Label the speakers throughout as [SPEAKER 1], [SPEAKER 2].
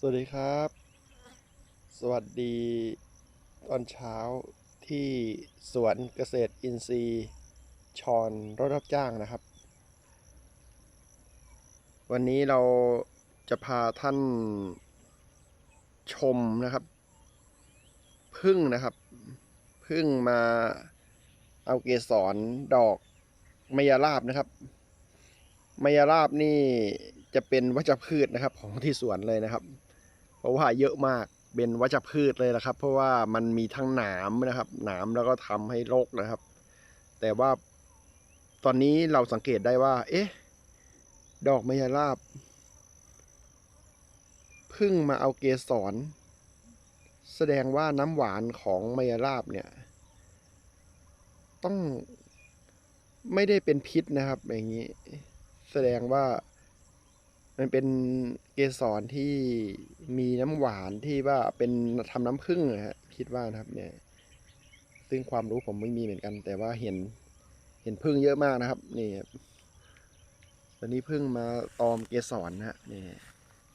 [SPEAKER 1] สวัสดีครับ สวัสดีตอนเช้าที่สวนเกษตรอินทรีย์ชอนรถรับจ้างนะครับ วันนี้เราจะพาท่านชมนะครับ พึ่งนะครับ พึ่งมาเอาเกสรดอกมยราบนะครับมยราบนี่จะเป็นวัชพืชนะครับของที่สวนเลยนะครับ ราะว่าเยอะมากเป็นวัชพืชเลยนะครับ เพราะว่ามันมีทั้งหนามนะครับ หนามแล้วก็ทำให้รกนะครับ แต่ว่าตอนนี้เราสังเกตได้ว่า เอ๊ะ ดอกมยราบพึ่งมาเอาเกสร แสดงว่าน้ำหวานของมยราบเนี่ย ต้องไม่ได้เป็นพิษนะครับ อย่างนี้ แสดงว่า มันเป็นเกสรที่มีน้ำหวานที่ว่าเป็นทำน้ำผึ้งนะฮะคิดว่านะครับ เนี่ย ซึ่งความรู้ผมไม่มีเหมือนกัน แต่ว่าเห็น เห็นผึ้งเยอะมากนะครับ นี่ตอนนี้ผึ้งมาตอมเกสรนะฮะนี่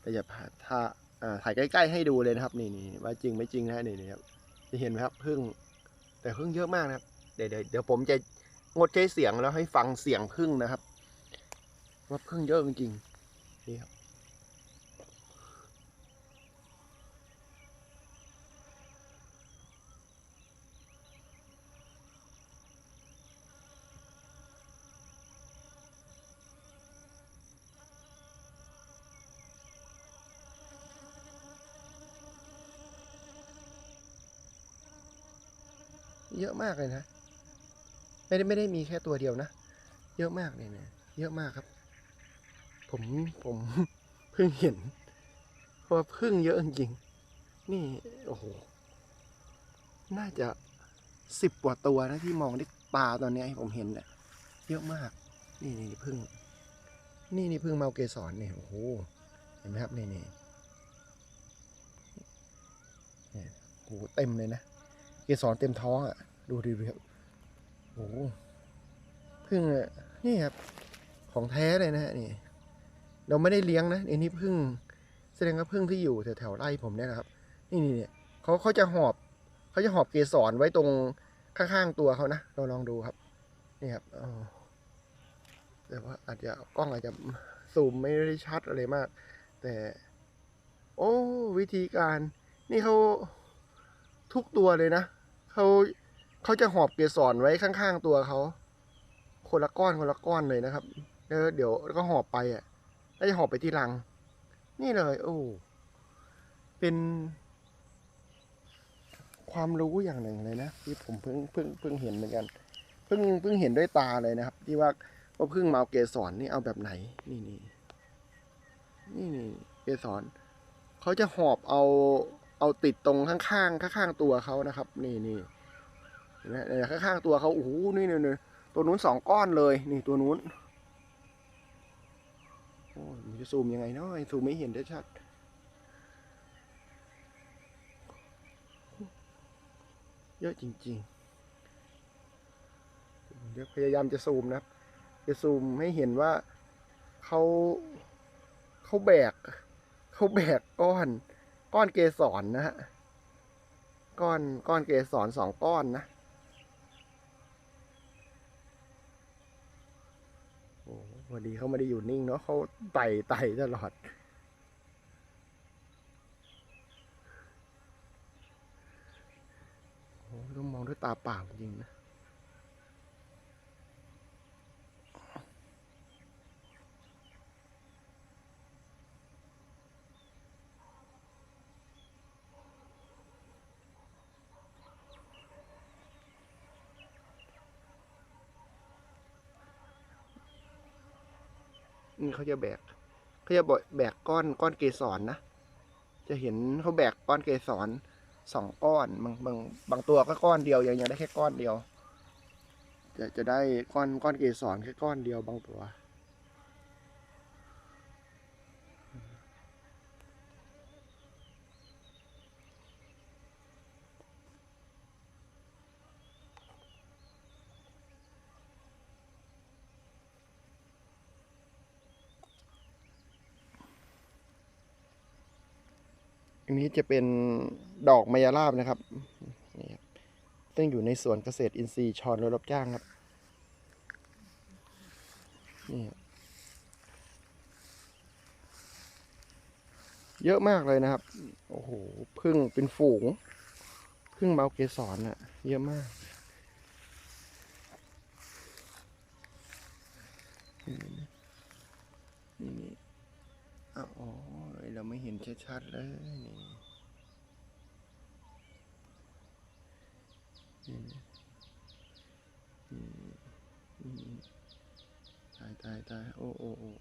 [SPEAKER 1] แต่อย่าพาถ้าอ่าถ่ายใกล้ๆให้ดูเลยนะครับ นี่นี่ว่าจริงไม่จริงนะฮะนี่นี่ครับจะเห็นไหมครับผึ้งแต่ผึ้งเยอะมากนะครับ เดี๋ยวเดี๋ยวเดี๋ยวผมจะงดใช้เสียงแล้วให้ฟังเสียงผึ้งนะครับ ว่าผึ้งเยอะจริงๆ นี่ครับเยอะมากเลยนะ ไม่ได้ไม่ได้มีแค่ตัวเดียวนะ เยอะมากเลยนะ เยอะมากครับ ผมผมเพิ่งเห็นว่าพึ่งเยอะจริงๆนี่โอ้โห น่าจะสิบกว่าตัวนะที่มองได้วยตาตอนนี้ให้ผมเห็นเนี่ยเยอะมาก นี่นี่พึ่ง นี่นี่พึ่งเมาเกสรเนี่ยโอ้โหเห็นไหมครับนี่นี่เนี่ยโอ้โหเต็มเลยนะเกสรเต็มท้องอะ ดูดิครับโอ้โหพึ่งนี่ครับของแท้เลยนะฮะนี่ เราไม่ได้เลี้ยงนะอันนี้พึ่งแสดงว่าพึ่งที่อยู่แถวแถวๆไร่ผมเนี่ยนะครับ นี่นี่เนี่ยเขาเขาจะหอบเขาจะหอบเกสรไว้ตรงข้างๆตัวเขานะเราลองดูครับ นี่ครับแต่ว่าอาจจะกล้องอาจจะซูมไม่ได้ชัดอะไรมาก แต่ โอ้ วิธีการ นี่เขาทุกตัวเลยนะเขาเขาจะหอบเกสรไว้ข้างๆตัวเขาคนละก้อนคนละก้อนเลยนะครับแล้วเดี๋ยวก็หอบไปอะ แล้วจะหอบไปที่รัง นี่เลย โอ้ เป็นความรู้อย่างหนึ่งเลยนะที่ผมเพิ่งเพิ่งเพิ่งเห็นเหมือนกันเพิ่งเพิ่งเห็นด้วยตาเลยนะครับ ที่ว่าว่าเพิ่งมาเอาเกสรนี่เอาแบบไหน นี่นี่นี่นี่เกสรเขาจะหอบเอาเอาติดตรงข้างๆข้างๆตัวเขานะครับ นี่นี่เห็นไหมเนี่ยข้างๆตัวเขาโอ้โหนี่นี่นี่ตัวนู้นสองก้อนเลย นี่ตัวนู้น มจะซูมยังไงเนาะซูมไม่เห็นได้ชัดเยอะจริงๆเดี๋ยวพยายามจะซูมนะครับ จะซูมให้เห็นว่าเขาเขาแบกเขาแบกก้อน ก้อนเกสรนะฮะ ก้อนก้อนเกสรสองก้อนนะ โอ้ วันนี้เขาไม่ได้อยู่นิ่งเนาะเขาไต่ไต่ตลอด โอ้ต้องมองด้วยตาเปล่าจริงนะ นี่เขาจะแบกเขาจะแบกก้อนก้อนเกสรนะจะเห็นเขาแบกก้อนเกสรสองก้อนบางบางบางตัวก็ก้อนเดียวยังยังได้แค่ก้อนเดียว จะจะได้ก้อนก้อนเกสรแค่ก้อนเดียวบางตัว อันนี้จะเป็นดอกมายาลาบนะครับนี่ครับซึ่งอยู่ในสวนเกษตรอินทรีย์ชอนรถรับจ้างครับนี่เยอะมากเลยนะครับ โอ้โหพึ่งเป็นฝูงพึ่งเมาเกสรน่ะ เยอะมาก นี่นี่อ้าวอ๋อ ห็นชัดๆเลยนี่นี่นี่ตายตายตายโอ้โอ้โอ้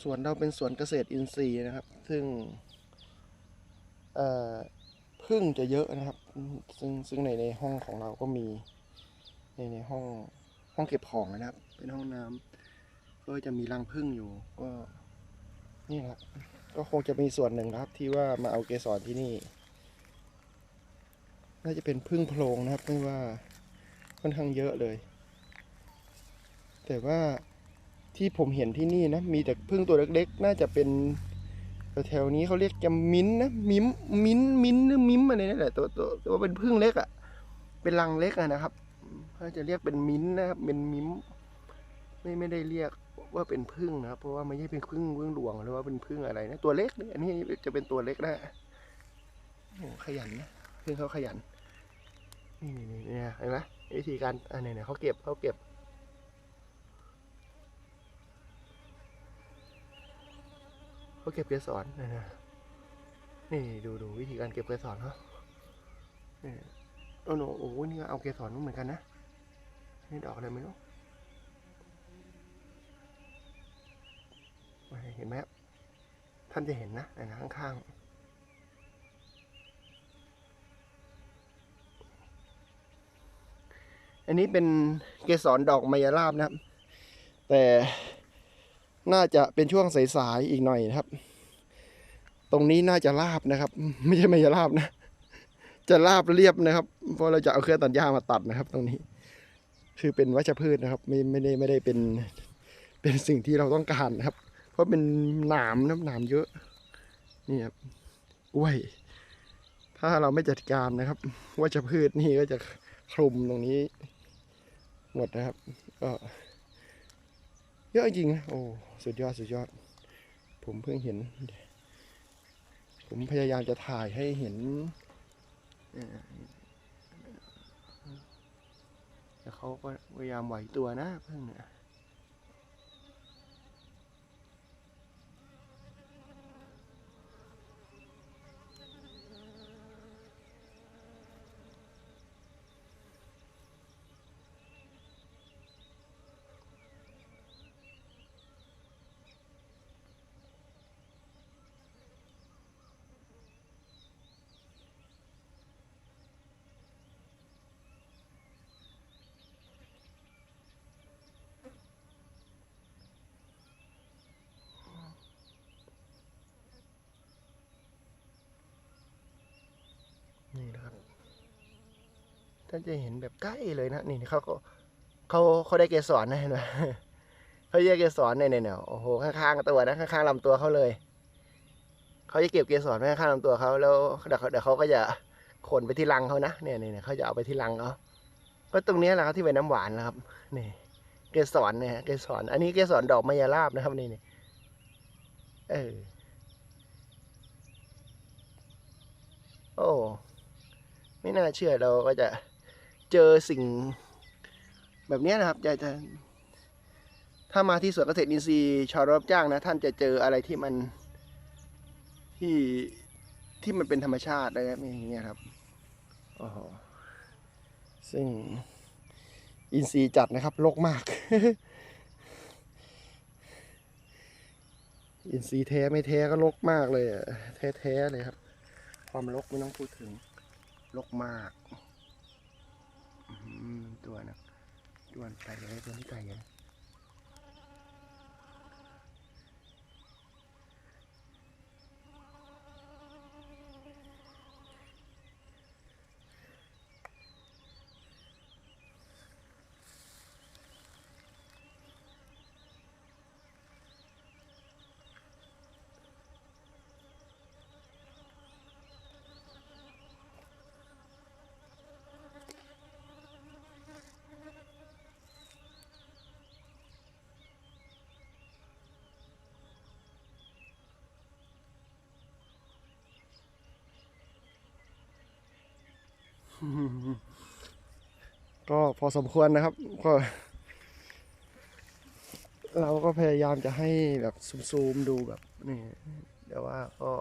[SPEAKER 1] สวนเราเป็นสวนเกษตรอินทรีย์นะครับ ซึ่งพึ่งจะเยอะนะครับ ซึ่งซึ่งในในห้องของเราก็มีในในห้องห้องเก็บของนะครับ เป็นห้องน้ำก็จะมีรังพึ่งอยู่ ก็นี่แหละก็คงจะมีส่วนหนึ่งครับ ที่ว่ามาเอาเกสรที่นี่ น่าจะเป็นพึ่งโพรงนะครับไม่ว่าค่อนข้างเยอะเลย แต่ว่า ที่ผมเห็นที่นี่นะ มีแต่พึ่งตัวเล็กๆ น่าจะเป็นแถวๆนี้เขาเรียกจะมิ้นนะมิมมิ้นมิ้นหรือมิมอะไรนั่นแหละตัวตัวตัวเป็นพึ่งเล็กอะ่ะ เป็นรังเล็กอะนะครับเขาจะเรียกเป็นมิ้นนะครับ เป็นมิมไม่ไม่ได้เรียกว่าเป็นพึ่งนะครับ เพราะว่าไม่ใช่เป็นพึ่งพึ่งหลวงหรือว่าเป็นพึ่งอะไรนะตัวเล็กนี่อันนี้จะเป็นตัวเล็กนะโอ้ขยันนะพึ่งเขาขยันนี่นี่นี่เนี่ยเห็นไหมวิธีการอันไหนๆเขาเก็บเขาเก็บ เขาเก็บเกสรนะนะนี่ดูดูวิธีการเก็บเกสรเขานี่โอ้โหโอ้โหนี่เอาเกสรนู้นเหมือนกันนะนี่ดอกอะไรไม่รู้เห็นไหมครับท่านจะเห็นนะนะข้างๆอันนี้เป็นเกสรดอกมายาลาบนะครับ แต่ น่าจะเป็นช่วงสายๆอีกหน่อยนะครับ ตรงนี้น่าจะลาบนะครับ ไม่ใช่ไมายาลาบนะ จะลาบเรียบนะครับ เพราะเราจะเอาเครื่องตัดหญ้ามาตัดนะครับ ตรงนี้ คือเป็นวัชพืชนะครับ ไม่ไม่ได้ไม่ได้เป็นเป็นสิ่งที่เราต้องการนะครับ เพราะเป็นหนามนะหนามเยอะนี่ครับกล้วย ถ้าเราไม่จัดการนะครับวัชพืชนี่ก็จะคลุมตรงนี้หมดนะครับก็ เยอะจริงนะโอ้สุดยอดสุดยอด ผมเพิ่งเห็น ผมพยายามจะถ่ายให้เห็นเอ่อแต่เขาก็พยายามไหวตัวนะเพิ่งเนี่ย ท่านจะเห็นแบบใกล้เลยนะนี่เขาก็เขาเขาได้เกสรนะเห็นไหมเขาแยกเกสรเนี่ยเนี่ยโอ้โหข้างๆตัวนะข้างๆลำตัวเขาเลยเขาจะเก็บเกสรไว้ข้างๆลำตัวเขาแล้วเดี๋ยวเขาเดี๋ยวเขาก็จะขนไปที่รังเขานะเนี่ยเนี่ยเขาจะเอาไปที่รังเขาก็ตรงนี้แหละครับที่เป็นน้ำหวานนะครับนี่เกสรเนี่ยเกสรอันนี้เกสรดอกมายาลาบนะครับนี่นี่เออโอ้ไม่น่าเชื่อเราก็จะ เจอสิ่งแบบนี้นะครับจะจะถ้ามาที่สวนเกษตรอินทรีย์ชาวรับจ้างนะ ท่านจะเจออะไรที่มันที่ที่มันเป็นธรรมชาตินะครับอย่างเงี้ยครับโอ้โหซึ่งอินทรีย์จัดนะครับรกมาก อินทรีย์แท้ไม่แท้ก็รกมากเลยอะแท้ๆเลยครับ ความรกไม่ต้องพูดถึงรกมาก ตัวนะตัวมันไปเลยตัวนี้ไกล ก็พอสมควรนะครับ ก็ เราก็พยายามจะให้แบบซูมๆดูแบบนี่แต่ว่าก็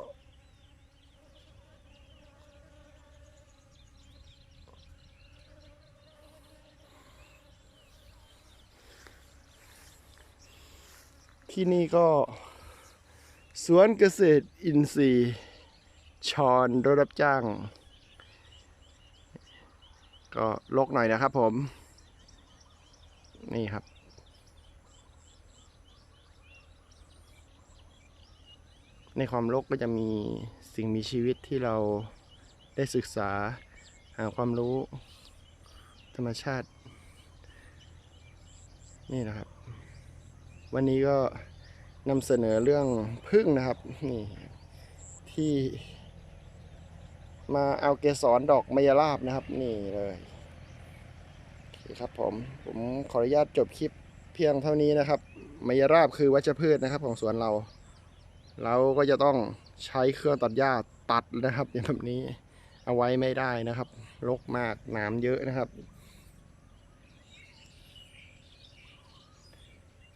[SPEAKER 1] ที่นี่ก็ สวนเกษตรอินทรีย์ชอนรถรับจ้าง ก็ลกหน่อยนะครับผม นี่ครับ ในความลกก็จะมีสิ่งมีชีวิตที่เราได้ศึกษาหาความรู้ ธรรมชาติ นี่นะครับ วันนี้ก็นำเสนอเรื่องพึ่งนะครับ นี่ที่ มาเอาเกสรดอกมายราบนะครับ นี่เลยโอเคครับผมผมขออนุญาตจบคลิปเพียงเท่านี้นะครับมายราบคือวัชพืชนะครับ ของสวนเรา เราก็จะต้องใช้เครื่องตัดหญ้าตัดนะครับอย่างแบบนี้เอาไว้ไม่ได้นะครับรกมากหนามเยอะนะครับ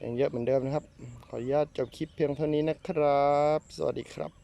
[SPEAKER 1] ยังเยอะเหมือนเดิมนะครับ ขออนุญาตจบคลิปเพียงเท่านี้นะครับ สวัสดีครับ